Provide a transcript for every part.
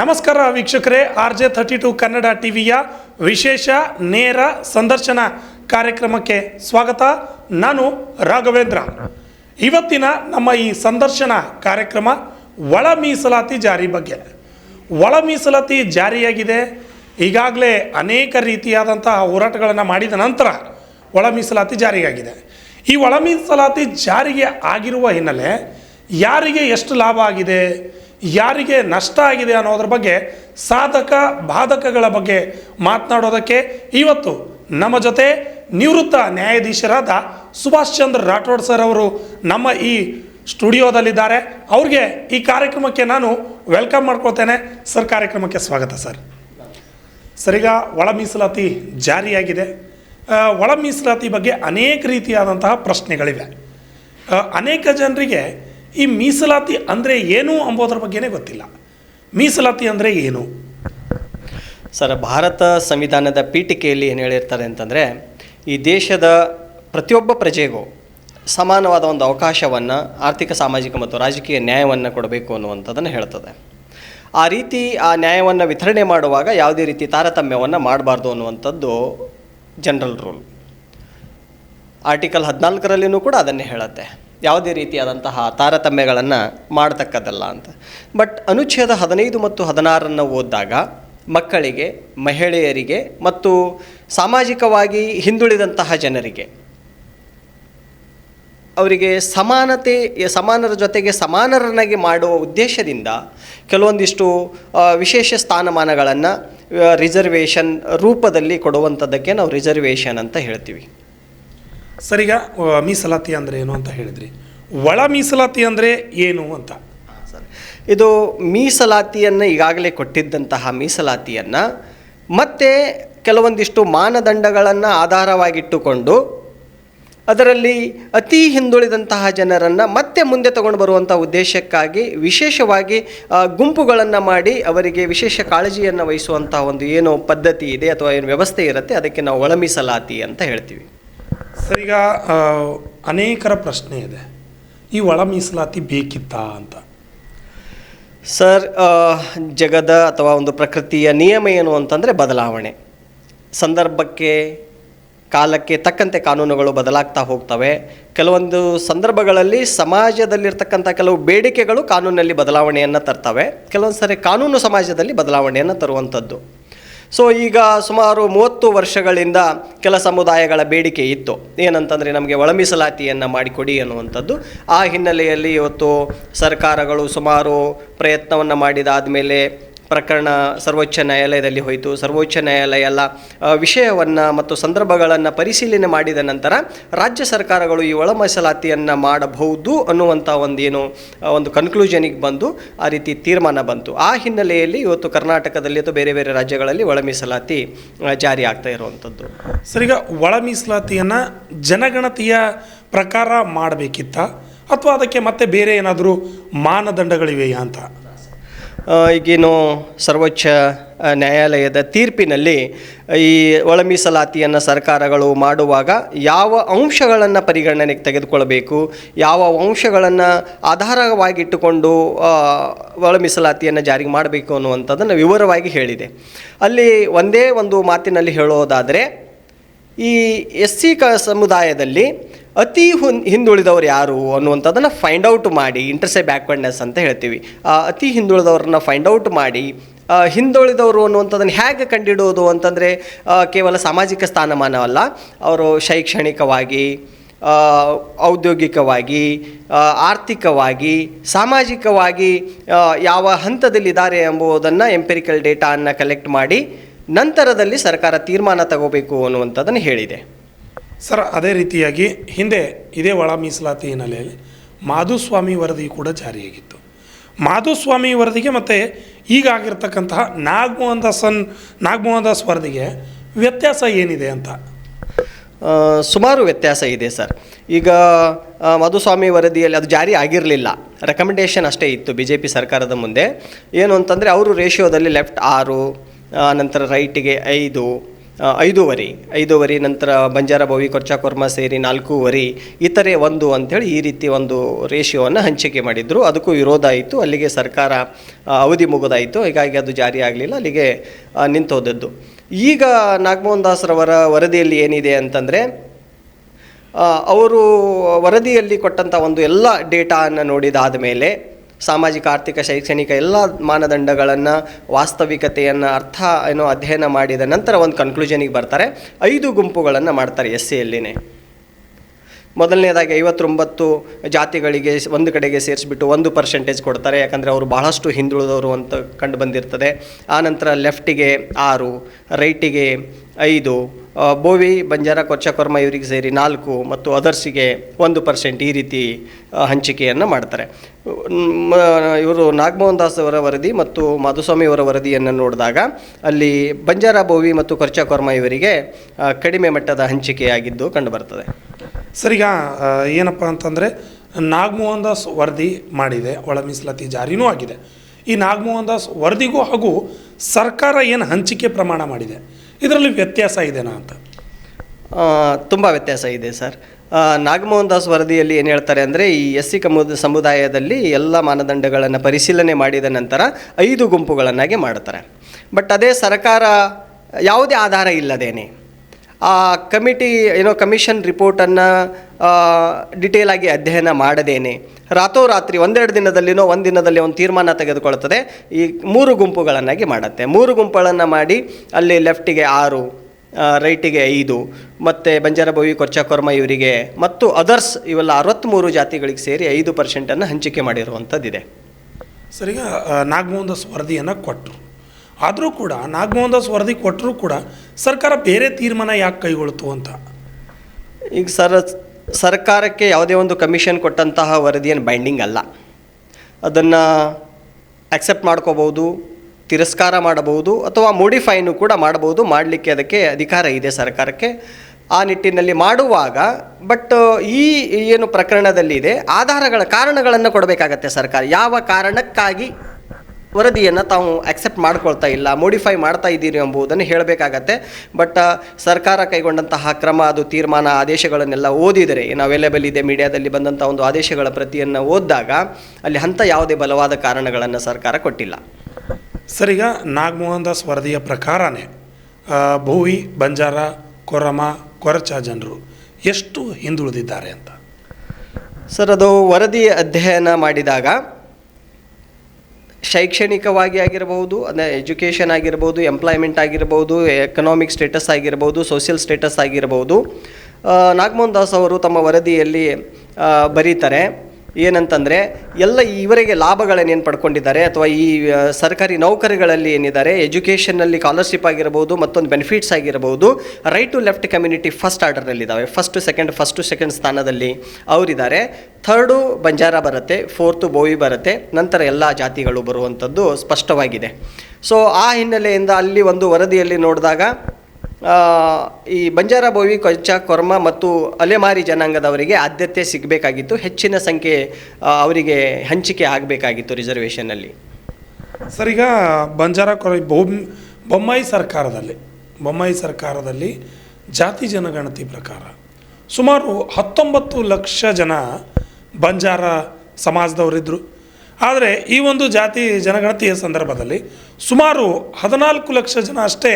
ನಮಸ್ಕಾರ ವೀಕ್ಷಕರೇ R J thirty two Kannada ಟಿವಿಯ ವಿಶೇಷ ನೇರ ಸಂದರ್ಶನ ಕಾರ್ಯಕ್ರಮಕ್ಕೆ ಸ್ವಾಗತ. ನಾನು ರಾಘವೇಂದ್ರ. ಇವತ್ತಿನ ನಮ್ಮ ಈ ಸಂದರ್ಶನ ಕಾರ್ಯಕ್ರಮ ಒಳ ಮೀಸಲಾತಿ ಜಾರಿ ಬಗ್ಗೆ. ಒಳ ಮೀಸಲಾತಿ ಜಾರಿಯಾಗಿದೆ. ಈಗಾಗಲೇ ಅನೇಕ ರೀತಿಯಾದಂತಹ ಹೋರಾಟಗಳನ್ನು ಮಾಡಿದ ನಂತರ ಒಳ ಮೀಸಲಾತಿ ಜಾರಿಯಾಗಿದೆ. ಈ ಒಳ ಮೀಸಲಾತಿ ಜಾರಿಗೆ ಆಗಿರುವ ಹಿನ್ನೆಲೆ ಯಾರಿಗೆ ಎಷ್ಟು ಲಾಭ ಆಗಿದೆ? ಯಾರಿಗೆ ನಷ್ಟ ಆಗಿದೆ ಅನ್ನೋದ್ರ ಬಗ್ಗೆ ಸಾಧಕ, ಬಾಧಕಗಳ ಬಗ್ಗೆ ಮಾತನಾಡೋದಕ್ಕೆ ಇವತ್ತು ನಮ್ಮ ಜೊತೆ ನಿವೃತ್ತ ನ್ಯಾಯಾಧೀಶರಾದ ಸುಭಾಷ್ ಚಂದ್ರ ರಾಠೋಡ್ ಸರ್ ಅವರು ನಮ್ಮ ಈ ಸ್ಟುಡಿಯೋದಲ್ಲಿದ್ದಾರೆ. ಅವ್ರಿಗೆ ಈ ಕಾರ್ಯಕ್ರಮಕ್ಕೆ ನಾನು ವೆಲ್ಕಮ್ ಮಾಡ್ಕೊಳ್ತೇನೆ. ಸರ್, ಕಾರ್ಯಕ್ರಮಕ್ಕೆ ಸ್ವಾಗತ ಸರ್. ಸರ್, ಈಗ ಒಳ ಮೀಸಲಾತಿ ಜಾರಿಯಾಗಿದೆ. ಒಳ ಮೀಸಲಾತಿ ಬಗ್ಗೆ ಅನೇಕ ರೀತಿಯಾದಂತಹ ಪ್ರಶ್ನೆಗಳಿವೆ. ಅನೇಕ ಜನರಿಗೆ ಈ ಮೀಸಲಾತಿ ಅಂದರೆ ಏನು ಅಂಬೋದ್ರ ಬಗ್ಗೆನೇ ಗೊತ್ತಿಲ್ಲ. ಮೀಸಲಾತಿ ಅಂದರೆ ಏನು? ಸರ್, ಭಾರತ ಸಂವಿಧಾನದ ಪೀಠಿಕೆಯಲ್ಲಿ ಏನು ಹೇಳಿರ್ತಾರೆ ಅಂತಂದರೆ, ಈ ದೇಶದ ಪ್ರತಿಯೊಬ್ಬ ಪ್ರಜೆಗೂ ಸಮಾನವಾದ ಒಂದು ಅವಕಾಶವನ್ನು, ಆರ್ಥಿಕ, ಸಾಮಾಜಿಕ ಮತ್ತು ರಾಜಕೀಯ ನ್ಯಾಯವನ್ನು ಕೊಡಬೇಕು ಅನ್ನುವಂಥದ್ದನ್ನು ಹೇಳ್ತದೆ. ಆ ರೀತಿ ಆ ನ್ಯಾಯವನ್ನು ವಿತರಣೆ ಮಾಡುವಾಗ ಯಾವುದೇ ರೀತಿ ತಾರತಮ್ಯವನ್ನು ಮಾಡಬಾರ್ದು ಅನ್ನುವಂಥದ್ದು ಜನರಲ್ ರೂಲ್. ಆರ್ಟಿಕಲ್ ಹದಿನಾಲ್ಕರಲ್ಲಿಯೂ ಕೂಡ ಅದನ್ನೇ ಹೇಳುತ್ತೆ. ಯಾವುದೇ ರೀತಿಯಾದಂತಹ ತಾರತಮ್ಯಗಳನ್ನು ಮಾಡತಕ್ಕದ್ದಲ್ಲ ಅಂತ. ಬಟ್ ಅನುಚ್ಛೇದ ಹದಿನೈದು ಮತ್ತು ಹದಿನಾರನ್ನು ಓದಿದಾಗ ಮಕ್ಕಳಿಗೆ, ಮಹಿಳೆಯರಿಗೆ ಮತ್ತು ಸಾಮಾಜಿಕವಾಗಿ ಹಿಂದುಳಿದಂತಹ ಜನರಿಗೆ ಅವರಿಗೆ ಸಮಾನತೆ, ಸಮಾನರ ಜೊತೆಗೆ ಸಮಾನರನ್ನಾಗಿ ಮಾಡುವ ಉದ್ದೇಶದಿಂದ ಕೆಲವೊಂದಿಷ್ಟು ವಿಶೇಷ ಸ್ಥಾನಮಾನಗಳನ್ನು ರಿಸರ್ವೇಷನ್ ರೂಪದಲ್ಲಿ ಕೊಡುವಂಥದ್ದಕ್ಕೆ ನಾವು ರಿಸರ್ವೇಷನ್ ಅಂತ ಹೇಳ್ತೀವಿ. ಸರ್ ಈಗ ಮೀಸಲಾತಿ ಅಂದರೆ ಏನು ಅಂತ ಹೇಳಿದ್ರಿ. ಒಳ ಮೀಸಲಾತಿ ಅಂದರೆ ಏನು ಅಂತ? ಇದು ಮೀಸಲಾತಿಯನ್ನು ಈಗಾಗಲೇ ಕೊಟ್ಟಿದ್ದಂತಹ ಮೀಸಲಾತಿಯನ್ನು ಮತ್ತೆ ಕೆಲವೊಂದಿಷ್ಟು ಮಾನದಂಡಗಳನ್ನು ಆಧಾರವಾಗಿಟ್ಟುಕೊಂಡು ಅದರಲ್ಲಿ ಅತಿ ಹಿಂದುಳಿದಂತಹ ಜನರನ್ನು ಮತ್ತೆ ಮುಂದೆ ತಗೊಂಡು ಬರುವಂಥ ಉದ್ದೇಶಕ್ಕಾಗಿ ವಿಶೇಷವಾಗಿ ಗುಂಪುಗಳನ್ನು ಮಾಡಿ ಅವರಿಗೆ ವಿಶೇಷ ಕಾಳಜಿಯನ್ನು ವಹಿಸುವಂತಹ ಒಂದು ಏನು ಪದ್ಧತಿ ಇದೆ ಅಥವಾ ಏನು ವ್ಯವಸ್ಥೆ ಇರುತ್ತೆ, ಅದಕ್ಕೆ ನಾವು ಒಳಮೀಸಲಾತಿ ಅಂತ ಹೇಳ್ತೀವಿ. ಸರ್, ಈಗ ಅನೇಕರ ಪ್ರಶ್ನೆ ಇದೆ. ಈ ಒಳ ಮೀಸಲಾತಿ ಬೇಕಿತ್ತಾ ಅಂತ. ಸರ್ ಜಗದ ಅಥವಾ ಒಂದು ಪ್ರಕೃತಿಯ ನಿಯಮ ಏನು ಅಂತಂದರೆ ಬದಲಾವಣೆ. ಸಂದರ್ಭಕ್ಕೆ, ಕಾಲಕ್ಕೆ ತಕ್ಕಂತೆ ಕಾನೂನುಗಳು ಬದಲಾಗ್ತಾ ಹೋಗ್ತವೆ. ಕೆಲವೊಂದು ಸಂದರ್ಭಗಳಲ್ಲಿ ಸಮಾಜದಲ್ಲಿರ್ತಕ್ಕಂಥ ಕೆಲವು ಬೇಡಿಕೆಗಳು ಕಾನೂನಲ್ಲಿ ಬದಲಾವಣೆಯನ್ನು ತರ್ತವೆ. ಕೆಲವೊಂದು ಸರಿ ಕಾನೂನು ಸಮಾಜದಲ್ಲಿ ಬದಲಾವಣೆಯನ್ನು ತರುವಂಥದ್ದು. ಸೊ ಈಗ ಸುಮಾರು ಮೂವತ್ತು ವರ್ಷಗಳಿಂದ ಕೆಲ ಸಮುದಾಯಗಳ ಬೇಡಿಕೆ ಇತ್ತು. ಏನಂತಂದರೆ ನಮಗೆ ಒಳ ಮೀಸಲಾತಿಯನ್ನು ಮಾಡಿಕೊಡಿ ಅನ್ನುವಂಥದ್ದು. ಆ ಹಿನ್ನೆಲೆಯಲ್ಲಿ ಇವತ್ತು ಸರ್ಕಾರಗಳು ಸುಮಾರು ಪ್ರಯತ್ನವನ್ನು ಮಾಡಿದಾದಮೇಲೆ ಪ್ರಕರಣ ಸರ್ವೋಚ್ಚ ನ್ಯಾಯಾಲಯದಲ್ಲಿ ಹೋಯಿತು. ಸರ್ವೋಚ್ಚ ನ್ಯಾಯಾಲಯ ಎಲ್ಲ ವಿಷಯವನ್ನು ಮತ್ತು ಸಂದರ್ಭಗಳನ್ನು ಪರಿಶೀಲನೆ ಮಾಡಿದ ನಂತರ ರಾಜ್ಯ ಸರ್ಕಾರಗಳು ಈ ಒಳ ಮೀಸಲಾತಿಯನ್ನು ಮಾಡಬಹುದು ಅನ್ನುವಂಥ ಒಂದೇನು ಒಂದು ಕನ್ಕ್ಲೂಷನಿಗೆ ಬಂದು ಆ ರೀತಿ ತೀರ್ಮಾನ ಬಂತು. ಆ ಹಿನ್ನೆಲೆಯಲ್ಲಿ ಇವತ್ತು ಕರ್ನಾಟಕದಲ್ಲಿ ಅಥವಾ ಬೇರೆ ಬೇರೆ ರಾಜ್ಯಗಳಲ್ಲಿ ಒಳ ಮೀಸಲಾತಿ ಜಾರಿ ಆಗ್ತಾ ಇರುವಂಥದ್ದು ಸರಿಗ ಈಗ ಒಳ ಮೀಸಲಾತಿಯನ್ನು ಜನಗಣತಿಯ ಪ್ರಕಾರ ಮಾಡಬೇಕಿತ್ತ? ಅಥವಾ ಅದಕ್ಕೆ ಮತ್ತೆ ಬೇರೆ ಏನಾದರೂ ಮಾನದಂಡಗಳಿವೆಯಾ ಅಂತ? ಈಗೇನು ಸರ್ವೋಚ್ಚ ನ್ಯಾಯಾಲಯದ ತೀರ್ಪಿನಲ್ಲಿ ಈ ಒಳ ಮೀಸಲಾತಿಯನ್ನು ಸರ್ಕಾರಗಳು ಮಾಡುವಾಗ ಯಾವ ಅಂಶಗಳನ್ನು ಪರಿಗಣನೆಗೆ ತೆಗೆದುಕೊಳ್ಬೇಕು, ಯಾವ ಅಂಶಗಳನ್ನು ಆಧಾರವಾಗಿಟ್ಟುಕೊಂಡು ಒಳಮೀಸಲಾತಿಯನ್ನು ಒಳ ಮೀಸಲಾತಿಯನ್ನು ಜಾರಿಗೆ ಮಾಡಬೇಕು ಅನ್ನುವಂಥದ್ದನ್ನು ವಿವರವಾಗಿ ಹೇಳಿದೆ. ಅಲ್ಲಿ ಒಂದೇ ಒಂದು ಮಾತಿನಲ್ಲಿ ಹೇಳೋದಾದರೆ ಈ ಎಸ್ ಸಿ ಕ ಸಮುದಾಯದಲ್ಲಿ ಅತಿ ಹುನ್, ಹಿಂದುಳಿದವರು ಯಾರು ಅನ್ನುವಂಥದ್ದನ್ನು ಫೈಂಡ್ ಔಟ್ ಮಾಡಿ ಇಂಟರ್ಸೆ ಬ್ಯಾಕ್ವರ್ಡ್ನೆಸ್ ಅಂತ ಹೇಳ್ತೀವಿ. ಅತಿ ಹಿಂದುಳಿದವ್ರನ್ನ ಫೈಂಡ್ ಔಟ್ ಮಾಡಿ ಹಿಂದುಳಿದವರು ಅನ್ನುವಂಥದ್ದನ್ನು ಹೇಗೆ ಕಂಡಿಡುವುದು ಅಂತಂದರೆ ಕೇವಲ ಸಾಮಾಜಿಕ ಸ್ಥಾನಮಾನವಲ್ಲ ಅವರು ಶೈಕ್ಷಣಿಕವಾಗಿ ಔದ್ಯೋಗಿಕವಾಗಿ ಆರ್ಥಿಕವಾಗಿ, ಸಾಮಾಜಿಕವಾಗಿ ಯಾವ ಹಂತದಲ್ಲಿದ್ದಾರೆ ಎಂಬುದನ್ನು ಎಂಪೆರಿಕಲ್ ಡೇಟಾವನ್ನು ಕಲೆಕ್ಟ್ ಮಾಡಿ ನಂತರದಲ್ಲಿ ಸರ್ಕಾರ ತೀರ್ಮಾನ ತಗೋಬೇಕು ಅನ್ನುವಂಥದ್ದನ್ನು ಹೇಳಿದೆ. ಸರ್ ಅದೇ ರೀತಿಯಾಗಿ ಹಿಂದೆ ಇದೇ ಒಳ ಮೀಸಲಾತಿ ಹಿನ್ನೆಲೆಯಲ್ಲಿ ಮಾಧುಸ್ವಾಮಿ ವರದಿ ಕೂಡ ಜಾರಿಯಾಗಿತ್ತು. ಮಾಧುಸ್ವಾಮಿ ವರದಿಗೆ ಮತ್ತು ಈಗ ಆಗಿರ್ತಕ್ಕಂತಹ ನಾಗಮೋಹನ್ ದಾಸನ್ ನಾಗಮೋಹನ್ ದಾಸ್ ವರದಿಗೆ ವ್ಯತ್ಯಾಸ ಏನಿದೆ ಅಂತ? ಸುಮಾರು ವ್ಯತ್ಯಾಸ ಇದೆ ಸರ್. ಈಗ ಮಧುಸ್ವಾಮಿ ವರದಿಯಲ್ಲಿ ಅದು ಜಾರಿ ಆಗಿರಲಿಲ್ಲ. ರೆಕಮೆಂಡೇಷನ್ ಅಷ್ಟೇ ಇತ್ತು ಬಿ ಜೆ ಪಿ ಸರ್ಕಾರದ ಮುಂದೆ. ಏನು ಅಂತಂದರೆ ಅವರು ರೇಷಿಯೋದಲ್ಲಿ ಲೆಫ್ಟ್ ಆರು ನಂತರ ರೈಟಿಗೆ ಐದು ಐದೂವರೆ. ಐದೂವರೆ, ನಂತರ ಬಂಜಾರ ಭವಿ ಕೊರ್ಚಾ, ಕೊರ್ಮ ಸೇರಿ ನಾಲ್ಕೂವರೆ. ಇತರೆ ಒಂದು ಅಂಥೇಳಿ ಈ ರೀತಿ ಒಂದು ರೇಷಿಯೋವನ್ನು ಹಂಚಿಕೆ ಮಾಡಿದ್ರು. ಅದಕ್ಕೂ ವಿರೋಧ ಆಯಿತು. ಅಲ್ಲಿಗೆ ಸರ್ಕಾರ ಅವಧಿ ಮುಗಿದಾಯಿತು. ಹೀಗಾಗಿ ಅದು ಜಾರಿ ಆಗಲಿಲ್ಲ. ಅಲ್ಲಿಗೆ ನಿಂತೋದದ್ದು. ಈಗ ನಾಗಮೋಹನ್ ದಾಸ್ರವರ ವರದಿಯಲ್ಲಿ ಏನಿದೆ ಅಂತಂದರೆ ಅವರು ವರದಿಯಲ್ಲಿ ಕೊಟ್ಟಂಥ ಒಂದು ಎಲ್ಲ ಡೇಟಾನ ನೋಡಿದಾದ ಮೇಲೆ ಸಾಮಾಜಿಕ, ಆರ್ಥಿಕ, ಶೈಕ್ಷಣಿಕ ಎಲ್ಲ ಮಾನದಂಡಗಳನ್ನು, ವಾಸ್ತವಿಕತೆಯನ್ನು ಅರ್ಥ ಏನೋ ಅಧ್ಯಯನ ಮಾಡಿದ ನಂತರ ಒಂದು ಕನ್ಕ್ಲೂಷನಿಗೆ ಬರ್ತಾರೆ. ಐದು ಗುಂಪುಗಳನ್ನು ಮಾಡ್ತಾರೆ ಎಸ್ ಸಿಯಲ್ಲಿನೇ ಮೊದಲನೇದಾಗಿ ಐವತ್ತೊಂಬತ್ತು ಜಾತಿಗಳಿಗೆ ಒಂದು ಕಡೆಗೆ ಸೇರಿಸ್ಬಿಟ್ಟು ಒಂದು ಪರ್ಸೆಂಟೇಜ್ ಕೊಡ್ತಾರೆ. ಯಾಕಂದರೆ ಅವರು ಬಹಳಷ್ಟು ಹಿಂದುಳಿದವರು ಅಂತ ಕಂಡು ಬಂದಿರ್ತದೆ. ಆನಂತರ ಲೆಫ್ಟಿಗೆ ಆರು ರೈಟಿಗೆ ಐದು ಬೋವಿ, ಬಂಜಾರ, ಕೊಚ್ಚಕೊರ್ಮ ಇವರಿಗೆ ಸೇರಿ ನಾಲ್ಕು ಮತ್ತು ಅದರ್ಸಿಗೆ ಒಂದು ಪರ್ಸೆಂಟ್ ಈ ರೀತಿ ಹಂಚಿಕೆಯನ್ನು ಮಾಡ್ತಾರೆ. ಇವರು ನಾಗಮೋಹನ್ ದಾಸ್ ಅವರ ವರದಿ ಮತ್ತು ಮಾಧುಸ್ವಾಮಿ ಅವರ ವರದಿಯನ್ನು ನೋಡಿದಾಗ ಅಲ್ಲಿ ಬಂಜಾರ, ಬೋವಿ ಮತ್ತು ಕೊರ್ಚಕೊರ್ಮ ಇವರಿಗೆ ಕಡಿಮೆ ಮಟ್ಟದ ಹಂಚಿಕೆಯಾಗಿದ್ದು ಕಂಡುಬರ್ತದೆ. ಸರ್, ಈಗ ಏನಪ್ಪ ಅಂತಂದರೆ ನಾಗಮೋಹನ್ ದಾಸ್ ವರದಿ ಮಾಡಿದೆ, ಒಳ ಮೀಸಲಾತಿ ಜಾರಿನೂ ಆಗಿದೆ. ಈ ನಾಗಮೋಹನ್ ದಾಸ್ ವರದಿಗೂ ಹಾಗೂ ಸರ್ಕಾರ ಏನು ಹಂಚಿಕೆ ಪ್ರಮಾಣ ಮಾಡಿದೆ ಇದರಲ್ಲಿ ವ್ಯತ್ಯಾಸ ಇದೆನಾ ಅಂತ? ತುಂಬ ವ್ಯತ್ಯಾಸ ಇದೆ, ಸರ್. ನಾಗಮೋಹನ್ ದಾಸ್ ವರದಿಯಲ್ಲಿ ಏನು ಹೇಳ್ತಾರೆ ಅಂದರೆ, ಈ ಎಸ್ ಸಿ ಕಮು, ಸಮುದಾಯದಲ್ಲಿ ಎಲ್ಲ ಮಾನದಂಡಗಳನ್ನು ಪರಿಶೀಲನೆ ಮಾಡಿದ ನಂತರ ಐದು ಗುಂಪುಗಳನ್ನಾಗಿ ಮಾಡ್ತಾರೆ. ಬಟ್ ಅದೇ ಸರ್ಕಾರ ಯಾವುದೇ ಆಧಾರ ಇಲ್ಲದೇನೆ ಆ ಕಮಿಟಿ ಏನೋ ಕಮಿಷನ್ ರಿಪೋರ್ಟನ್ನು ಡಿಟೇಲ್ ಆಗಿ ಅಧ್ಯಯನ ಮಾಡದೇನೆ. ರಾತೋರಾತ್ರಿ ಒಂದೆರಡು ದಿನದಲ್ಲಿನೋ ಒಂದು ದಿನದಲ್ಲಿ ಒಂದು ತೀರ್ಮಾನ ತೆಗೆದುಕೊಳ್ತದೆ. ಈ ಮೂರು ಗುಂಪುಗಳನ್ನಾಗಿ ಮಾಡುತ್ತೆ. ಮೂರು ಗುಂಪುಗಳನ್ನು ಮಾಡಿ ಅಲ್ಲಿ ಲೆಫ್ಟಿಗೆ ಆರು ರೈಟಿಗೆ ಐದು ಮತ್ತು ಬಂಜಾರಭೋವಿ ಕೊರ್ಚಾಕೊರ್ಮ ಇವರಿಗೆ ಮತ್ತು ಅದರ್ಸ್ ಇವೆಲ್ಲ ಅರವತ್ತ್ಮೂರು ಜಾತಿಗಳಿಗೆ ಸೇರಿ ಐದು ಪರ್ಸೆಂಟನ್ನು ಹಂಚಿಕೆ ಮಾಡಿರುವಂಥದ್ದಿದೆ. ಸರಿಗ ಈಗ ಆ, ನಾಗಮೋಹನ್ ದಾಸ್ ವರದಿಯನ್ನು ಕೊಟ್ಟರು ಆದರೂ ಕೂಡ ನಾಗಮೋಹನ್ ವರದಿ ಕೊಟ್ಟರೂ ಕೂಡ ಸರ್ಕಾರ ಬೇರೆ ತೀರ್ಮಾನ ಯಾಕೆ ಕೈಗೊಳ್ತು ಅಂತ? ಈಗ ಸರ್, ಸರ್ಕಾರಕ್ಕೆ ಯಾವುದೇ ಒಂದು ಕಮಿಷನ್ ಕೊಟ್ಟಂತಹ ವರದಿಯನ್ನು ಬೈಂಡಿಂಗ್ ಅಲ್ಲ. ಅದನ್ನು ಆಕ್ಸೆಪ್ಟ್ ಮಾಡ್ಕೋಬೋದು ತಿರಸ್ಕಾರ ಮಾಡಬಹುದು ಅಥವಾ ಮೋಡಿಫೈನು ಕೂಡ ಮಾಡಬಹುದು, ಮಾಡಲಿಕ್ಕೆ ಅದಕ್ಕೆ ಅಧಿಕಾರ ಇದೆ ಸರ್ಕಾರಕ್ಕೆ. ಆ ನಿಟ್ಟಿನಲ್ಲಿ ಮಾಡುವಾಗ ಬಟ್ ಈ ಏನು ಪ್ರಕರಣದಲ್ಲಿ ಇದೆ, ಆಧಾರಗಳ ಕಾರಣಗಳನ್ನು ಕೊಡಬೇಕಾಗತ್ತೆ ಸರ್ಕಾರ. ಯಾವ ಕಾರಣಕ್ಕಾಗಿ ವರದಿಯನ್ನು ತಾವು ಆಕ್ಸೆಪ್ಟ್ ಮಾಡ್ಕೊಳ್ತಾ ಇಲ್ಲ ಮೋಡಿಫೈ ಮಾಡ್ತಾ ಇದ್ದೀರಿ ಎಂಬುದನ್ನು ಹೇಳಬೇಕಾಗತ್ತೆ. ಬಟ್ ಸರ್ಕಾರ ಕೈಗೊಂಡಂತಹ ಕ್ರಮ ಅದು ತೀರ್ಮಾನ ಆದೇಶಗಳನ್ನೆಲ್ಲ ಓದಿದರೆ ಏನು ಅವೈಲೇಬಲ್ ಇದೆ ಮೀಡಿಯಾದಲ್ಲಿ ಬಂದಂಥ ಒಂದು ಆದೇಶಗಳ ಪ್ರತಿಯನ್ನು ಓದಿದಾಗ ಅಲ್ಲಿ ಅಂಥ ಯಾವುದೇ ಬಲವಾದ ಕಾರಣಗಳನ್ನು ಸರ್ಕಾರ ಕೊಟ್ಟಿಲ್ಲ. ಸರ್ ಈಗ ನಾಗಮೋಹನ್ ದಾಸ್ ವರದಿಯ ಪ್ರಕಾರನೇ ಭೂವಿ ಭೋವಿ ಬಂಜಾರ ಕೊರಮ ಕೊರಚ ಜನರು ಎಷ್ಟು ಹಿಂದುಳಿದಿದ್ದಾರೆ ಅಂತ? ಸರ್ ಅದು ವರದಿ ಅಧ್ಯಯನ ಮಾಡಿದಾಗ ಶೈಕ್ಷಣಿಕವಾಗಿ ಆಗಿರಬಹುದು, ಅಂದರೆ ಎಜುಕೇಷನ್ ಆಗಿರ್ಬೋದು ಎಂಪ್ಲಾಯ್ಮೆಂಟ್ ಆಗಿರ್ಬೋದು ಎಕನಾಮಿಕ್ ಸ್ಟೇಟಸ್ ಆಗಿರ್ಬೋದು ಸೋಷಿಯಲ್ ಸ್ಟೇಟಸ್ ಆಗಿರ್ಬೋದು ನಾಗಮೋಹನ್ ದಾಸ್ ಅವರು ತಮ್ಮ ವರದಿಯಲ್ಲಿ ಬರೀತಾರೆ ಏನಂತಂದರೆ, ಎಲ್ಲ ಇವರಿಗೆ ಲಾಭಗಳನ್ನೇನು ಪಡ್ಕೊಂಡಿದ್ದಾರೆ ಅಥವಾ ಈ ಸರ್ಕಾರಿ ನೌಕರಿಗಳಲ್ಲಿ ಏನಿದ್ದಾರೆ, ಎಜುಕೇಷನ್ನಲ್ಲಿ ಸ್ಕಾಲರ್ಶಿಪ್ ಆಗಿರ್ಬೋದು ಮತ್ತೊಂದು ಬೆನಿಫಿಟ್ಸ್ ಆಗಿರ್ಬೋದು right to left community first ಆರ್ಡರ್ನಲ್ಲಿದ್ದಾವೆ first second first second ಸ್ಥಾನದಲ್ಲಿ ಅವರಿದ್ದಾರೆ. ಥರ್ಡು ಬಂಜಾರ ಬರುತ್ತೆ. ಫೋರ್ತು ಬೋವಿ ಬರುತ್ತೆ. ನಂತರ ಎಲ್ಲ ಜಾತಿಗಳು ಬರುವಂಥದ್ದು ಸ್ಪಷ್ಟವಾಗಿದೆ. ಸೊ ಆ ಹಿನ್ನೆಲೆಯಿಂದ ಅಲ್ಲಿ ಒಂದು ವರದಿಯಲ್ಲಿ ನೋಡಿದಾಗ ಈ ಬಂಜಾರ ಬೋವಿ ಕೊಂಚ ಕೊರ್ಮ ಮತ್ತು ಅಲೆಮಾರಿ ಜನಾಂಗದವರಿಗೆ ಆದ್ಯತೆ ಸಿಗಬೇಕಾಗಿತ್ತು. ಹೆಚ್ಚಿನ ಸಂಖ್ಯೆ ಅವರಿಗೆ ಹಂಚಿಕೆ ಆಗಬೇಕಾಗಿತ್ತು ರಿಸರ್ವೇಷನ್ನಲ್ಲಿ. ಸರ್, ಈಗ ಬಂಜಾರ ಕೊರ ಬೊಮ್, ಬೊಮ್ಮಾಯಿ ಸರ್ಕಾರದಲ್ಲಿ ಬೊಮ್ಮಾಯಿ ಸರ್ಕಾರದಲ್ಲಿ ಜಾತಿ ಜನಗಣತಿ ಪ್ರಕಾರ ಸುಮಾರು ಹತ್ತೊಂಬತ್ತು ಲಕ್ಷ ಜನ ಬಂಜಾರ ಸಮಾಜದವರಿದ್ದರು ಆದರೆ ಈ ಒಂದು ಜಾತಿ ಜನಗಣತಿಯ ಸಂದರ್ಭದಲ್ಲಿ ಸುಮಾರು ಹದಿನಾಲ್ಕು ಲಕ್ಷ ಜನ ಅಷ್ಟೇ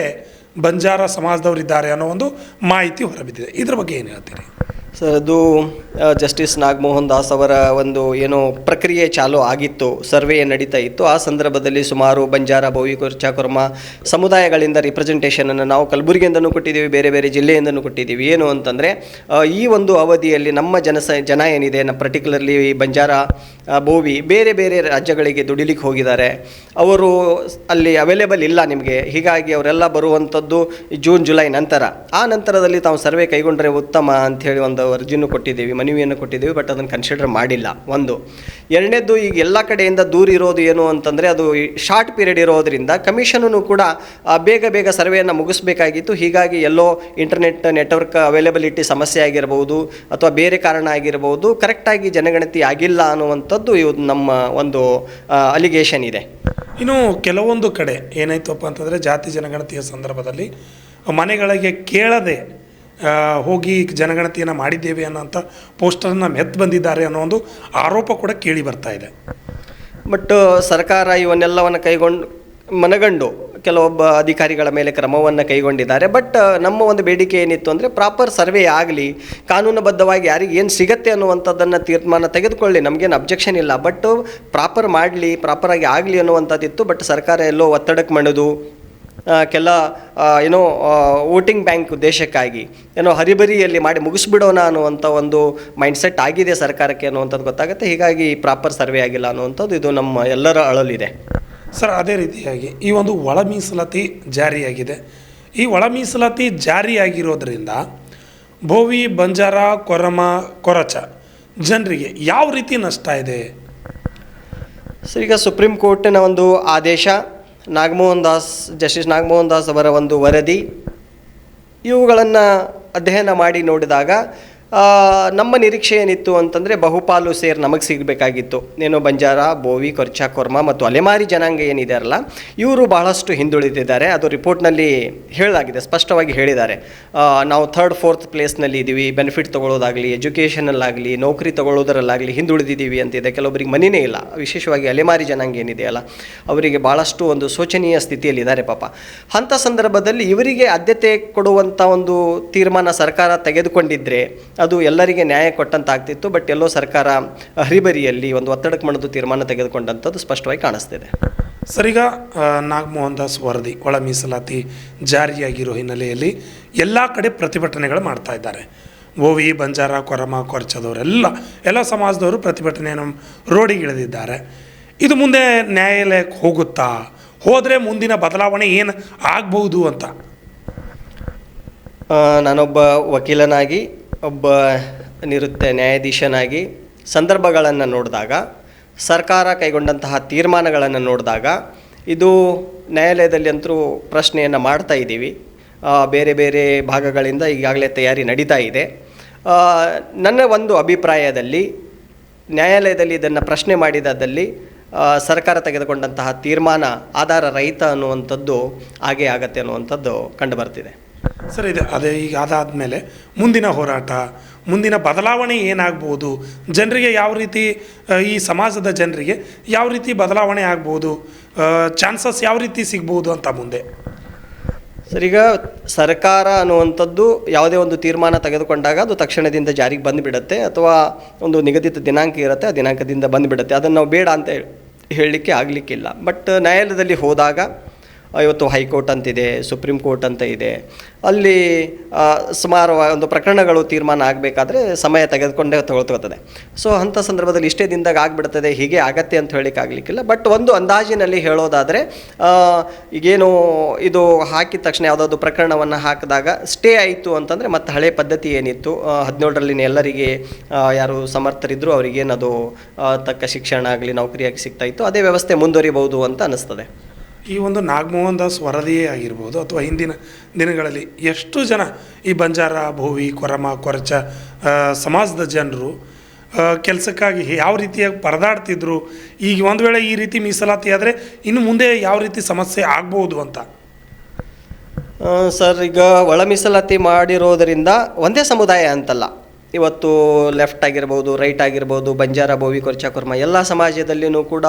ಬಂಜಾರ ಸಮಾಜದವರಿದ್ದಾರೆ ಅನ್ನೋ ಒಂದು ಮಾಹಿತಿ ಹೊರಬಿದ್ದಿದೆ. ಇದ್ರ ಬಗ್ಗೆ ಏನು ಹೇಳ್ತೀರಿ? ಸರ್ ಅದು ಜಸ್ಟಿಸ್ ನಾಗಮೋಹನ್ ದಾಸ್ ಅವರ ಒಂದು ಏನು ಪ್ರಕ್ರಿಯೆ ಚಾಲು ಆಗಿತ್ತು, ಸರ್ವೆ ನಡೀತಾ ಇತ್ತು. ಆ ಸಂದರ್ಭದಲ್ಲಿ ಸುಮಾರು ಬಂಜಾರ ಬೋವಿ ಕೊರ್ಚಾಕೊರ್ಮ ಸಮುದಾಯಗಳಿಂದ ರಿಪ್ರೆಸೆಂಟೇಷನನ್ನು ನಾವು ಕಲಬುರಗಿಯಿಂದನೂ ಕೊಟ್ಟಿದ್ದೀವಿ, ಬೇರೆ ಬೇರೆ ಜಿಲ್ಲೆಯಿಂದನೂ ಕೊಟ್ಟಿದ್ದೀವಿ. ಏನು ಅಂತಂದರೆ ಈ ಒಂದು ಅವಧಿಯಲ್ಲಿ ನಮ್ಮ ಜನಸ ಜನ ಏನಿದೆ ನಮ್ಮ ಪರ್ಟಿಕ್ಯುಲರ್ಲಿ ಬಂಜಾರ ಭೋವಿ, ಬೇರೆ ಬೇರೆ ರಾಜ್ಯಗಳಿಗೆ ದುಡಿಲಿಕ್ಕೆ ಹೋಗಿದ್ದಾರೆ. ಅವರು ಅಲ್ಲಿ ಅವೈಲೇಬಲ್ ಇಲ್ಲ ನಿಮಗೆ. ಹೀಗಾಗಿ ಅವರೆಲ್ಲ ಬರುವಂಥದ್ದು ಜೂನ್, ಜುಲೈ ನಂತರ. ಆ ನಂತರದಲ್ಲಿ ತಾವು ಸರ್ವೆ ಕೈಗೊಂಡ್ರೆ ಉತ್ತಮ ಅಂಥೇಳಿ ಒಂದು ಅರ್ಜಿನೂ ಕೊಟ್ಟಿದ್ದೀವಿ, ಮನವಿಯನ್ನು ಕೊಟ್ಟಿದ್ದೀವಿ ಬಟ್ ಅದನ್ನು ಕನ್ಸಿಡರ್ ಮಾಡಿಲ್ಲ. ಒಂದು. ಎರಡನೇದು, ಈಗ ಎಲ್ಲ ಕಡೆಯಿಂದ ದೂರ ಇರೋದು ಏನು ಅಂತಂದರೆ, ಅದು ಶಾರ್ಟ್ ಪೀರಿಯಡ್ ಇರೋದರಿಂದ ಕಮಿಷನೂ ಕೂಡ ಬೇಗ ಬೇಗ ಸರ್ವೆಯನ್ನು ಮುಗಿಸ್ಬೇಕಾಗಿತ್ತು. ಹೀಗಾಗಿ ಎಲ್ಲೋ ಇಂಟರ್ನೆಟ್ ನೆಟ್ವರ್ಕ್ ಅವೈಲೇಬಿಲಿಟಿ ಸಮಸ್ಯೆ ಆಗಿರ್ಬೋದು, ಅಥವಾ ಬೇರೆ ಕಾರಣ ಆಗಿರ್ಬೋದು ಕರೆಕ್ಟಾಗಿ ಜನಗಣತಿ ಆಗಿಲ್ಲ ಅನ್ನುವಂಥದ್ದು ಇವು ನಮ್ಮ ಒಂದು ಅಲಿಗೇಷನ್ ಇದೆ. ಇನ್ನು ಕೆಲವೊಂದು ಕಡೆ ಏನಾಯ್ತಪ್ಪ ಅಂತಂದರೆ, ಜಾತಿ ಜನಗಣತಿಯ ಸಂದರ್ಭದಲ್ಲಿ ಮನೆಗಳಿಗೆ ಕೇಳದೆ ಹೋಗಿ ಜನಗಣತಿಯನ್ನು ಮಾಡಿದ್ದೇವೆ ಅನ್ನೋಂಥ ಪೋಸ್ಟರನ್ನು ಮೆತ್ತು ಬಂದಿದ್ದಾರೆ ಅನ್ನೋ ಒಂದು ಆರೋಪ ಕೂಡ ಕೇಳಿ ಬರ್ತಾ ಇದೆ. ಬಟ್ ಸರ್ಕಾರ ಇವನ್ನೆಲ್ಲವನ್ನು ಕೈಗೊಂಡು, ಮನಗಂಡು ಕೆಲವೊಬ್ಬ ಅಧಿಕಾರಿಗಳ ಮೇಲೆ ಕ್ರಮವನ್ನು ಕೈಗೊಂಡಿದ್ದಾರೆ. ಬಟ್ ನಮ್ಮ ಒಂದು ಬೇಡಿಕೆ ಏನಿತ್ತು ಅಂದರೆ ಪ್ರಾಪರ್ ಸರ್ವೆ ಆಗಲಿ, ಕಾನೂನುಬದ್ಧವಾಗಿ ಯಾರಿಗೆ ಏನು ಸಿಗತ್ತೆ ಅನ್ನುವಂಥದ್ದನ್ನು ತೀರ್ಮಾನ ತೆಗೆದುಕೊಳ್ಳಿ. ನಮಗೇನು ಅಬ್ಜೆಕ್ಷನ್ ಇಲ್ಲ. ಬಟ್ ಪ್ರಾಪರ್ ಮಾಡಲಿ ಪ್ರಾಪರಾಗಿ ಆಗಲಿ ಅನ್ನುವಂಥದ್ದಿತ್ತು. ಬಟ್ ಸರ್ಕಾರ ಎಲ್ಲೋ ಒತ್ತಡಕ್ಕೆ ಮಣಿದು. ಕೆಲ ಏನೋ ವೋಟಿಂಗ್ ಬ್ಯಾಂಕ್ ಉದ್ದೇಶಕ್ಕಾಗಿ ಏನೋ ಹರಿಬರಿಯಲ್ಲಿ ಮಾಡಿ ಮುಗಿಸ್ಬಿಡೋಣ ಅನ್ನುವಂಥ ಒಂದು ಮೈಂಡ್ಸೆಟ್ ಆಗಿದೆ ಸರ್ಕಾರಕ್ಕೆ ಅನ್ನುವಂಥದ್ದು ಗೊತ್ತಾಗುತ್ತೆ. ಹೀಗಾಗಿ ಪ್ರಾಪರ್ ಸರ್ವೆ ಆಗಿಲ್ಲ ಅನ್ನುವಂಥದ್ದು ಇದು ನಮ್ಮ ಎಲ್ಲರ ಅಳಲಿದೆ. ಸರ್ ಅದೇ ರೀತಿಯಾಗಿ ಈ ಒಂದು ಒಳ ಮೀಸಲಾತಿ ಜಾರಿಯಾಗಿದೆ. ಈ ಒಳ ಮೀಸಲಾತಿ ಜಾರಿಯಾಗಿರೋದ್ರಿಂದ ಭೋವಿ ಬಂಜಾರ ಕೊರಮ ಕೊರಚ ಜನರಿಗೆ ಯಾವ ರೀತಿ ನಷ್ಟ ಇದೆ? ಸರ್ ಈಗ ಸುಪ್ರೀಂ ಕೋರ್ಟಿನ ಒಂದು ಆದೇಶ ನಾಗಮೋಹನ್ ದಾಸ್ ಜಸ್ಟಿಸ್ ನಾಗಮೋಹನ್ ದಾಸ್ ಅವರ ಒಂದು ವರದಿ. ಇವುಗಳನ್ನು ಅಧ್ಯಯನ ಮಾಡಿ ನೋಡಿದಾಗ ನಮ್ಮ ನಿರೀಕ್ಷೆ ಏನಿತ್ತು ಅಂತಂದರೆ ಬಹುಪಾಲು ಸೇರ್ ನಮಗೆ ಸಿಗಬೇಕಾಗಿತ್ತು. ಏನು ಬಂಜಾರ, ಬೋವಿ, ಕೊರ್ಚ, ಕೊರ್ಮ ಮತ್ತು ಅಲೆಮಾರಿ ಜನಾಂಗ ಏನಿದೆಯಲ್ಲ ಇವರು ಬಹಳಷ್ಟು ಹಿಂದುಳಿದಿದ್ದಾರೆ. ಅದು ರಿಪೋರ್ಟ್ನಲ್ಲಿ ಹೇಳಲಾಗಿದೆ, ಸ್ಪಷ್ಟವಾಗಿ ಹೇಳಿದ್ದಾರೆ. ನಾವು ಥರ್ಡ್ ಫೋರ್ತ್ ಪ್ಲೇಸ್ನಲ್ಲಿ ಇದ್ದೀವಿ ಬೆನಿಫಿಟ್ ತೊಗೊಳ್ಳೋದಾಗಲಿ ಎಜುಕೇಷನಲ್ಲಾಗಲಿ ನೌಕರಿ ತೊಗೊಳ್ಳೋದರಲ್ಲಾಗಲಿ ಹಿಂದುಳಿದಿದ್ದೀವಿ ಅಂತಿದೆ. ಕೆಲವೊಬ್ಬರಿಗೆ ಮನೆಯೇ ಇಲ್ಲ. ವಿಶೇಷವಾಗಿ ಅಲೆಮಾರಿ ಜನಾಂಗ ಏನಿದೆಯಲ್ಲ ಅವರಿಗೆ ಭಾಳಷ್ಟು ಒಂದು ಶೋಚನೀಯ ಸ್ಥಿತಿಯಲ್ಲಿದ್ದಾರೆ ಪಾಪ. ಅಂಥ ಸಂದರ್ಭದಲ್ಲಿ ಇವರಿಗೆ ಆದ್ಯತೆ ಕೊಡುವಂಥ ಒಂದು ತೀರ್ಮಾನ ಸರ್ಕಾರ ತೆಗೆದುಕೊಂಡಿದ್ದರೆ ಅದು ಎಲ್ಲರಿಗೆ ನ್ಯಾಯ ಕೊಟ್ಟಂತ ಆಗ್ತಿತ್ತು ಬಟ್ ಎಲ್ಲೋ ಸರ್ಕಾರ ಹರಿಬರಿಯಲ್ಲಿ ಒಂದು ಒತ್ತಡಕ್ಕೆ ಮಣದು ತೀರ್ಮಾನ ತೆಗೆದುಕೊಂಡಂಥದ್ದು ಸ್ಪಷ್ಟವಾಗಿ ಕಾಣಿಸ್ತಿದೆ. ಸರಿಗ ಈಗ ನಾಗಮೋಹನ್ ದಾಸ್ ವರದಿ ಒಳ ಮೀಸಲಾತಿ ಜಾರಿಯಾಗಿರೋ ಹಿನ್ನೆಲೆಯಲ್ಲಿ ಎಲ್ಲ ಕಡೆ ಪ್ರತಿಭಟನೆಗಳು ಮಾಡ್ತಾ ಇದ್ದಾರೆ. ಓವಿ ಬಂಜಾರ ಕೊರಮ ಕೊರ್ಚದವರೆಲ್ಲ ಎಲ್ಲ ಸಮಾಜದವರು ಪ್ರತಿಭಟನೆಯನ್ನು ರೋಡಿಗಿಳಿದಿದ್ದಾರೆ. ಇದು ಮುಂದೆ ನ್ಯಾಯಾಲಯಕ್ಕೆ ಹೋಗುತ್ತಾ? ಹೋದರೆ ಮುಂದಿನ ಬದಲಾವಣೆ ಏನು ಆಗ್ಬೋದು ಅಂತ? ನಾನೊಬ್ಬ ವಕೀಲನಾಗಿ ಒಬ್ಬ ನಿವೃತ್ತ ನ್ಯಾಯಾಧೀಶನಾಗಿ ಸಂದರ್ಭಗಳನ್ನು ನೋಡಿದಾಗ, ಸರ್ಕಾರ ಕೈಗೊಂಡಂತಹ ತೀರ್ಮಾನಗಳನ್ನು ನೋಡಿದಾಗ, ಇದು ನ್ಯಾಯಾಲಯದಲ್ಲಿ ಅಂತರೂ ಪ್ರಶ್ನೆಯನ್ನು ಮಾಡ್ತಾ ಇದ್ದೀವಿ. ಬೇರೆ ಬೇರೆ ಭಾಗಗಳಿಂದ ಈಗಾಗಲೇ ತಯಾರಿ ನಡೀತಾ ಇದೆ. ನನ್ನ ಒಂದು ಅಭಿಪ್ರಾಯದಲ್ಲಿ, ನ್ಯಾಯಾಲಯದಲ್ಲಿ ಇದನ್ನು ಪ್ರಶ್ನೆ ಮಾಡಿದಲ್ಲಿ ಸರ್ಕಾರ ತೆಗೆದುಕೊಂಡಂತಹ ತೀರ್ಮಾನ ಆಧಾರ ರಹಿತ ಅನ್ನುವಂಥದ್ದು ಹಾಗೇ ಆಗತ್ತೆ ಅನ್ನುವಂಥದ್ದು ಕಂಡುಬರ್ತಿದೆ ಸರ್, ಇದೆ ಅದೇ ಈಗ ಅದಾದಮೇಲೆ ಮುಂದಿನ ಹೋರಾಟ, ಮುಂದಿನ ಬದಲಾವಣೆ ಏನಾಗ್ಬೋದು? ಜನರಿಗೆ ಯಾವ ರೀತಿ ಈ ಸಮಾಜದ ಜನರಿಗೆ ಯಾವ ರೀತಿ ಬದಲಾವಣೆ ಆಗ್ಬೋದು? ಚಾನ್ಸಸ್ ಯಾವ ರೀತಿ ಸಿಗ್ಬೋದು ಅಂತ ಮುಂದೆ? ಸರ್, ಈಗ ಸರ್ಕಾರ ಅನ್ನುವಂಥದ್ದು ಯಾವುದೇ ಒಂದು ತೀರ್ಮಾನ ತೆಗೆದುಕೊಂಡಾಗ ಅದು ತಕ್ಷಣದಿಂದ ಜಾರಿಗೆ ಬಂದುಬಿಡತ್ತೆ, ಅಥವಾ ಒಂದು ನಿಗದಿತ ದಿನಾಂಕ ಇರುತ್ತೆ, ಆ ದಿನಾಂಕದಿಂದ ಬಂದುಬಿಡತ್ತೆ. ಅದನ್ನು ನಾವು ಬೇಡ ಅಂತ ಹೇಳಿ, ಹೇಳಲಿಕ್ಕೆ ಆಗಲಿಕ್ಕಿಲ್ಲ. ಬಟ್ ನ್ಯಾಯಾಲಯದಲ್ಲಿ ಹೋದಾಗ ಇವತ್ತು ಹೈಕೋರ್ಟ್ ಅಂತಿದೆ, ಸುಪ್ರೀಂ ಕೋರ್ಟ್ ಅಂತ ಇದೆ. ಅಲ್ಲಿ ಸುಮಾರು ಒಂದು ಪ್ರಕರಣಗಳು ತೀರ್ಮಾನ ಆಗಬೇಕಾದ್ರೆ ಸಮಯ ತೆಗೆದುಕೊಂಡೇ ತಗೊಳ್ತದೆ. ಸೊ ಅಂಥ ಸಂದರ್ಭದಲ್ಲಿ ಇಷ್ಟೇ ದಿನದಾಗ ಆಗಿಬಿಡ್ತದೆ, ಹೀಗೆ ಆಗತ್ತೆ ಅಂತ ಹೇಳಿಕ್ಕೆ ಆಗಲಿಕ್ಕಿಲ್ಲ. ಬಟ್ ಒಂದು ಅಂದಾಜಿನಲ್ಲಿ ಹೇಳೋದಾದರೆ ಈಗೇನು ಇದು ಹಾಕಿದ ತಕ್ಷಣ ಯಾವುದಾದ್ರು ಪ್ರಕರಣವನ್ನು ಹಾಕಿದಾಗ ಸ್ಟೇ ಆಯಿತು ಅಂತಂದರೆ ಮತ್ತೆ ಹಳೆ ಪದ್ಧತಿ ಏನಿತ್ತು? ಹದಿನೇಳರಲ್ಲಿ ಎಲ್ಲರಿಗೆ ಯಾರು ಸಮರ್ಥರಿದ್ದರೂ ಅವರಿಗೇನದು ತಕ್ಕ ಶಿಕ್ಷಣ ಆಗಲಿ, ನೌಕರಿಯಾಗಿ ಸಿಗ್ತಾಯಿತ್ತು ಅದೇ ವ್ಯವಸ್ಥೆ ಮುಂದುವರಿಬಹುದು ಅಂತ ಅನಿಸ್ತದೆ. ಈ ಒಂದು ನಾಗಮೋಹನ್ ದಾಸ್ ವರದಿಯೇ ಆಗಿರ್ಬೋದು ಅಥವಾ ಹಿಂದಿನ ದಿನಗಳಲ್ಲಿ ಎಷ್ಟು ಜನ ಈ ಬಂಜಾರ, ಭೋವಿ, ಕೊರಮ, ಕೊರಚ ಸಮಾಜದ ಜನರು ಕೆಲಸಕ್ಕಾಗಿ ಯಾವ ರೀತಿಯಾಗಿ ಪರದಾಡ್ತಿದ್ರು, ಈಗ ಒಂದು ವೇಳೆ ಈ ರೀತಿ ಮೀಸಲಾತಿ ಆದರೆ ಇನ್ನು ಮುಂದೆ ಯಾವ ರೀತಿ ಸಮಸ್ಯೆ ಆಗ್ಬೋದು ಅಂತ? ಸರ್, ಈಗ ಒಳ ಮೀಸಲಾತಿ ಮಾಡಿರೋದರಿಂದ ಒಂದೇ ಸಮುದಾಯ ಅಂತಲ್ಲ. ಇವತ್ತು ಲೆಫ್ಟ್ ಆಗಿರ್ಬೋದು, ರೈಟ್ ಆಗಿರ್ಬೋದು, ಬಂಜಾರ ಬೋವಿ ಕೊರ್ಚಾ, ಕುರ್ಮ, ಎಲ್ಲ ಸಮಾಜದಲ್ಲಿಯೂ ಕೂಡ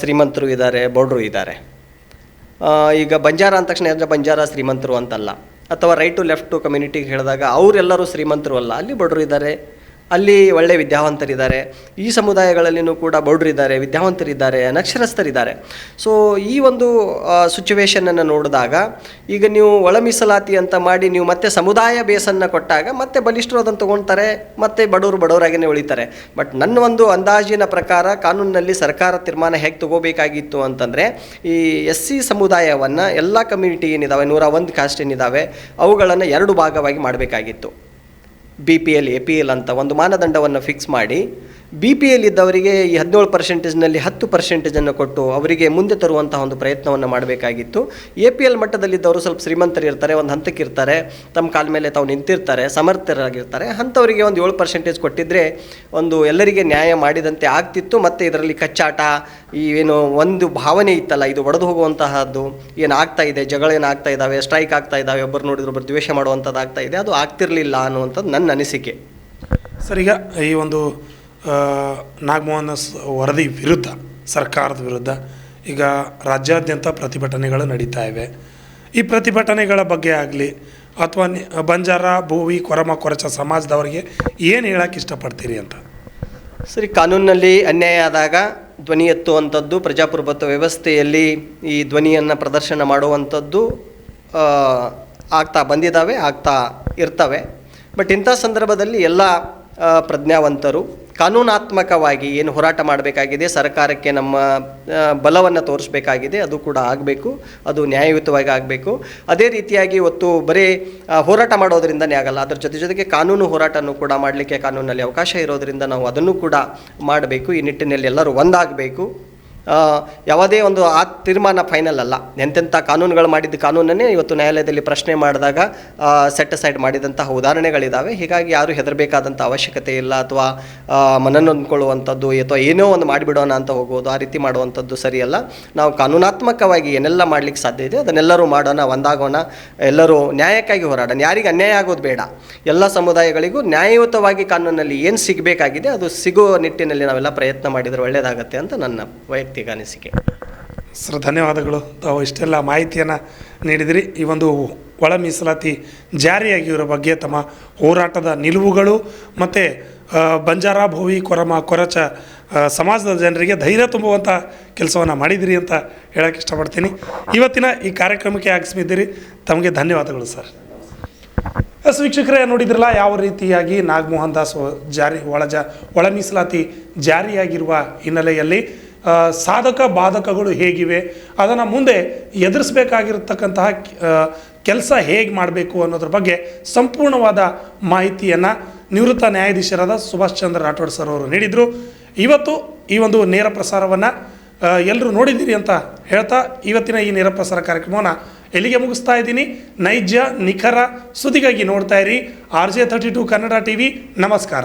ಶ್ರೀಮಂತರು ಇದ್ದಾರೆ ಬೌಡ್ರು ಇದ್ದಾರೆ. ಈಗ ಬಂಜಾರ ಅಂದ ತಕ್ಷಣ ಎಲ್ಲ ಬಂಜಾರ ಶ್ರೀಮಂತರು ಅಂತಲ್ಲ, ಅಥವಾ ರೈಟ್ ಟು ಲೆಫ್ಟ್ ಟು ಕಮ್ಯುನಿಟಿಗೆ ಹೇಳಿದಾಗ ಅವರೆಲ್ಲರೂ ಶ್ರೀಮಂತರು ಅಲ್ಲ, ಅಲ್ಲಿ ಬಡವರು ಇದ್ದಾರೆ. ಅಲ್ಲಿ ಒಳ್ಳೆಯ ವಿದ್ಯಾವಂತರಿದ್ದಾರೆ. ಈ ಸಮುದಾಯಗಳಲ್ಲಿನೂ ಕೂಡ ಬೌಡ್ರಿದ್ದಾರೆ ವಿದ್ಯಾವಂತರಿದ್ದಾರೆ, ಅನಕ್ಷರಸ್ಥರಿದ್ದಾರೆ. ಸೊ ಈ ಒಂದು ಸಿಚುವೇಶನನ್ನು ನೋಡಿದಾಗ, ಈಗ ನೀವು ಒಳ ಮೀಸಲಾತಿ ಅಂತ ಮಾಡಿ ನೀವು ಮತ್ತೆ ಸಮುದಾಯ ಬೇಸನ್ನು ಕೊಟ್ಟಾಗ ಮತ್ತೆ ಬಲಿಷ್ಠರು ಅದನ್ನು ತೊಗೊಳ್ತಾರೆ ಮತ್ತೆ ಬಡವರು ಬಡವರಾಗಿಯೇ ಉಳಿತಾರೆ. ಬಟ್ ನನ್ನ ಒಂದು ಅಂದಾಜಿನ ಪ್ರಕಾರ ಕಾನೂನಿನಲ್ಲಿ ಸರ್ಕಾರ ತೀರ್ಮಾನ ಹೇಗೆ ತಗೋಬೇಕಾಗಿತ್ತು ಅಂತಂದರೆ, ಈ ಎಸ್ ಸಿ ಸಮುದಾಯವನ್ನು ಎಲ್ಲ ಕಮ್ಯುನಿಟಿ ಏನಿದ್ದಾವೆ ನೂರ ಒಂದು ಕಾಸ್ಟ್ ಏನಿದ್ದಾವೆ ಅವುಗಳನ್ನು ಎರಡು ಭಾಗವಾಗಿ ಮಾಡಬೇಕಾಗಿತ್ತು. B P L A P L ಅಂತ ಒಂದು ಮಾನದಂಡವನ್ನು ಫಿಕ್ಸ್ ಮಾಡಿ ಬಿ ಪಿ ಎಲ್ ಇದ್ದವರಿಗೆ ಈ ಹದಿನೇಳು ಪರ್ಸೆಂಟೇಜ್ನಲ್ಲಿ ಹತ್ತು ಪರ್ಸೆಂಟೇಜನ್ನು ಕೊಟ್ಟು ಅವರಿಗೆ ಮುಂದೆ ತರುವಂತಹ ಒಂದು ಪ್ರಯತ್ನವನ್ನು ಮಾಡಬೇಕಾಗಿತ್ತು. ಎ ಪಿ ಎಲ್ ಮಟ್ಟದಲ್ಲಿದ್ದವರು ಸ್ವಲ್ಪ ಶ್ರೀಮಂತರಿರ್ತಾರೆ ಒಂದು ಹಂತಕ್ಕೆ ಇರ್ತಾರೆ. ತಮ್ಮ ಕಾಲ ಮೇಲೆ ತಾವು ನಿಂತಿರ್ತಾರೆ, ಸಮರ್ಥರಾಗಿರ್ತಾರೆ. ಅಂಥವರಿಗೆ ಒಂದು ಏಳು ಪರ್ಸೆಂಟೇಜ್ ಕೊಟ್ಟಿದ್ದರೆ ಒಂದು ಎಲ್ಲರಿಗೆ ನ್ಯಾಯ ಮಾಡಿದಂತೆ ಆಗ್ತಿತ್ತು. ಮತ್ತು ಇದರಲ್ಲಿ ಕಚ್ಚಾಟ, ಈ ಏನು ಒಂದು ಭಾವನೆ ಇತ್ತಲ್ಲ, ಇದು ಒಡೆದು ಹೋಗುವಂತಹದ್ದು ಏನು ಆಗ್ತಾ ಇದೆ, ಜಗಳ ಏನು ಆಗ್ತಾ ಇದ್ದಾವೆ ಸ್ಟ್ರೈಕ್ ಆಗ್ತಾ ಇದ್ದಾವೆ ಒಬ್ಬರು ನೋಡಿದ್ರು ಒಬ್ಬರು ದ್ವೇಷ ಮಾಡುವಂಥದ್ದು ಆಗ್ತಾ ಇದೆ, ಅದು ಆಗ್ತಿರಲಿಲ್ಲ ಅನ್ನುವಂಥದ್ದು ನನ್ನ ಅನಿಸಿಕೆ. ಸರ್, ಈಗ ಈ ಒಂದು ನಾಗಮೋಹನ್ ವರದಿ ವಿರುದ್ಧ, ಸರ್ಕಾರದ ವಿರುದ್ಧ ಈಗ ರಾಜ್ಯಾದ್ಯಂತ ಪ್ರತಿಭಟನೆಗಳು ನಡೀತಾ ಇವೆ. ಈ ಪ್ರತಿಭಟನೆಗಳ ಬಗ್ಗೆ ಆಗಲಿ ಅಥವಾ ಬಂಜಾರ, ಭೂವಿ, ಕೊರಮ, ಕೊರಚ ಸಮಾಜದವರಿಗೆ ಏನು ಹೇಳಕ್ಕೆ ಇಷ್ಟಪಡ್ತೀರಿ ಅಂತ? ಸರಿ, ಕಾನೂನಿನಲ್ಲಿ ಅನ್ಯಾಯ ಆದಾಗ ಧ್ವನಿ ಎತ್ತುವಂಥದ್ದು, ಪ್ರಜಾಪ್ರಭುತ್ವ ವ್ಯವಸ್ಥೆಯಲ್ಲಿ ಈ ಧ್ವನಿಯನ್ನು ಪ್ರದರ್ಶನ ಮಾಡುವಂಥದ್ದು ಆಗ್ತಾ ಬಂದಿದ್ದಾವೆ ಆಗ್ತಾ ಇರ್ತವೆ. ಬಟ್ ಇಂಥ ಸಂದರ್ಭದಲ್ಲಿ ಎಲ್ಲ ಪ್ರಜ್ಞಾವಂತರು ಕಾನೂನಾತ್ಮಕವಾಗಿ ಏನು ಹೋರಾಟ ಮಾಡಬೇಕಾಗಿದೆ, ಸರ್ಕಾರಕ್ಕೆ ನಮ್ಮ ಬಲವನ್ನು ತೋರಿಸಬೇಕಾಗಿದೆ, ಅದು ಕೂಡ ಆಗಬೇಕು, ಅದು ನ್ಯಾಯಯುತವಾಗಿ ಆಗಬೇಕು. ಅದೇ ರೀತಿಯಾಗಿ ಇವತ್ತು ಬರೀ ಹೋರಾಟ ಮಾಡೋದರಿಂದನೇ ಆಗಲ್ಲ, ಅದರ ಜೊತೆ ಜೊತೆಗೆ ಕಾನೂನು ಹೋರಾಟನೂ ಕೂಡ ಮಾಡಲಿಕ್ಕೆ ಕಾನೂನಲ್ಲಿ ಅವಕಾಶ ಇರೋದರಿಂದ ನಾವು ಅದನ್ನು ಕೂಡ ಮಾಡಬೇಕು. ಈ ನಿಟ್ಟಿನಲ್ಲಿ ಎಲ್ಲರೂ ಒಂದಾಗಬೇಕು. ಯಾವುದೇ ಒಂದು ಆ ತೀರ್ಮಾನ ಫೈನಲ್ ಅಲ್ಲ. ಎಂತೆಂಥ ಕಾನೂನುಗಳು ಮಾಡಿದ್ದ ಕಾನೂನನ್ನೇ ಇವತ್ತು ನ್ಯಾಯಾಲಯದಲ್ಲಿ ಪ್ರಶ್ನೆ ಮಾಡಿದಾಗ ಸೆಟ್ ಅಸೈಡ್ ಮಾಡಿದಂತಹ ಉದಾಹರಣೆಗಳಿದ್ದಾವೆ ಹೀಗಾಗಿ ಯಾರು ಹೆದರಬೇಕಾದಂಥ ಅವಶ್ಯಕತೆ ಇಲ್ಲ ಅಥವಾ ಮನನೊಂದ್ಕೊಳ್ಳುವಂಥದ್ದು ಅಥವಾ ಏನೋ ಒಂದು ಮಾಡಿಬಿಡೋಣ ಅಂತ ಹೋಗೋದು ಆ ರೀತಿ ಮಾಡುವಂಥದ್ದು ಸರಿಯಲ್ಲ. ನಾವು ಕಾನೂನಾತ್ಮಕವಾಗಿ ಏನೆಲ್ಲ ಮಾಡಲಿಕ್ಕೆ ಸಾಧ್ಯ ಇದೆ ಅದನ್ನೆಲ್ಲರೂ ಮಾಡೋಣ, ಒಂದಾಗೋಣ, ಎಲ್ಲರೂ ನ್ಯಾಯಕ್ಕಾಗಿ ಹೋರಾಡೋಣ. ಯಾರಿಗೆ ಅನ್ಯಾಯ ಆಗೋದು ಬೇಡ. ಎಲ್ಲ ಸಮುದಾಯಗಳಿಗೂ ನ್ಯಾಯಯುತವಾಗಿ ಕಾನೂನಲ್ಲಿ ಏನು ಸಿಗಬೇಕಾಗಿದೆ ಅದು ಸಿಗುವ ನಿಟ್ಟಿನಲ್ಲಿ ನಾವೆಲ್ಲ ಪ್ರಯತ್ನ ಮಾಡಿದರೆ ಒಳ್ಳೆಯದಾಗುತ್ತೆ ಅಂತ ನನ್ನ ವೈಯಕ್ತಿಕ ಅನಿಸಿಕೆ. ಸರ್, ಧನ್ಯವಾದಗಳು. ತಾವು ಇಷ್ಟೆಲ್ಲ ಮಾಹಿತಿಯನ್ನು ನೀಡಿದಿರಿ. ಈ ಒಂದು ಒಳ ಮೀಸಲಾತಿ ಜಾರಿಯಾಗಿರೋ ಬಗ್ಗೆ ತಮ್ಮ ಹೋರಾಟದ ನಿಲುವುಗಳು ಮತ್ತು ಬಂಜಾರ, ಭೋವಿ, ಕೊರಮ, ಕೊರಚ ಸಮಾಜದ ಜನರಿಗೆ ಧೈರ್ಯ ತುಂಬುವಂಥ ಕೆಲಸವನ್ನು ಮಾಡಿದಿರಿ ಅಂತ ಹೇಳೋಕ್ಕೆ ಇಷ್ಟಪಡ್ತೀನಿ. ಇವತ್ತಿನ ಈ ಕಾರ್ಯಕ್ರಮಕ್ಕೆ ಆಗಮಿಸಿದ್ದೀರಿ ತಮಗೆ ಧನ್ಯವಾದಗಳು, ಸರ್. ಎಸ್, ವೀಕ್ಷಕರೇ, ನೋಡಿದ್ರಲ್ಲ, ಯಾವ ರೀತಿಯಾಗಿ ನಾಗಮೋಹನ್ ದಾಸ್ ಜಾರಿ ಒಳ ಜ ಒಳ ಮೀಸಲಾತಿ ಜಾರಿಯಾಗಿರುವ ಹಿನ್ನೆಲೆಯಲ್ಲಿ ಸಾಧಕ ಬಾಧಕಗಳು ಹೇಗಿವೆ, ಅದನ್ನು ಮುಂದೆ ಎದುರಿಸಬೇಕಾಗಿರ್ತಕ್ಕಂತಹ ಕೆಲಸ ಹೇಗೆ ಮಾಡಬೇಕು ಅನ್ನೋದ್ರ ಬಗ್ಗೆ ಸಂಪೂರ್ಣವಾದ ಮಾಹಿತಿಯನ್ನು ನಿವೃತ್ತ ನ್ಯಾಯಾಧೀಶರಾದ ಸುಭಾಷ್ ಚಂದ್ರ ರಾಠೋಡ್ ಸರ್ ಅವರು ನೀಡಿದರು. ಇವತ್ತು ಈ ಒಂದು ನೇರ ಪ್ರಸಾರವನ್ನು ಎಲ್ಲರೂ ನೋಡಿದ್ದೀರಿ ಅಂತ ಹೇಳ್ತಾ ಇವತ್ತಿನ ಈ ನೇರ ಪ್ರಸಾರ ಕಾರ್ಯಕ್ರಮವನ್ನು ಎಲ್ಲಿಗೆ ಮುಗಿಸ್ತಾ ಇದ್ದೀನಿ? ನೈಜ, ನಿಖರ ಸುದ್ದಿಗಾಗಿ ನೋಡ್ತಾ ಇರಿ. R J thirty two Kannada T V ನಮಸ್ಕಾರ.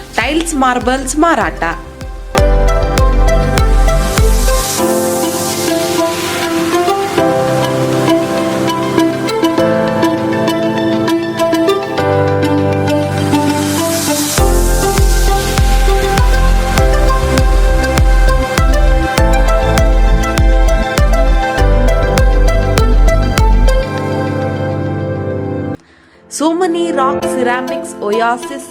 tiles marbles, Maratha So many rock ceramics oasis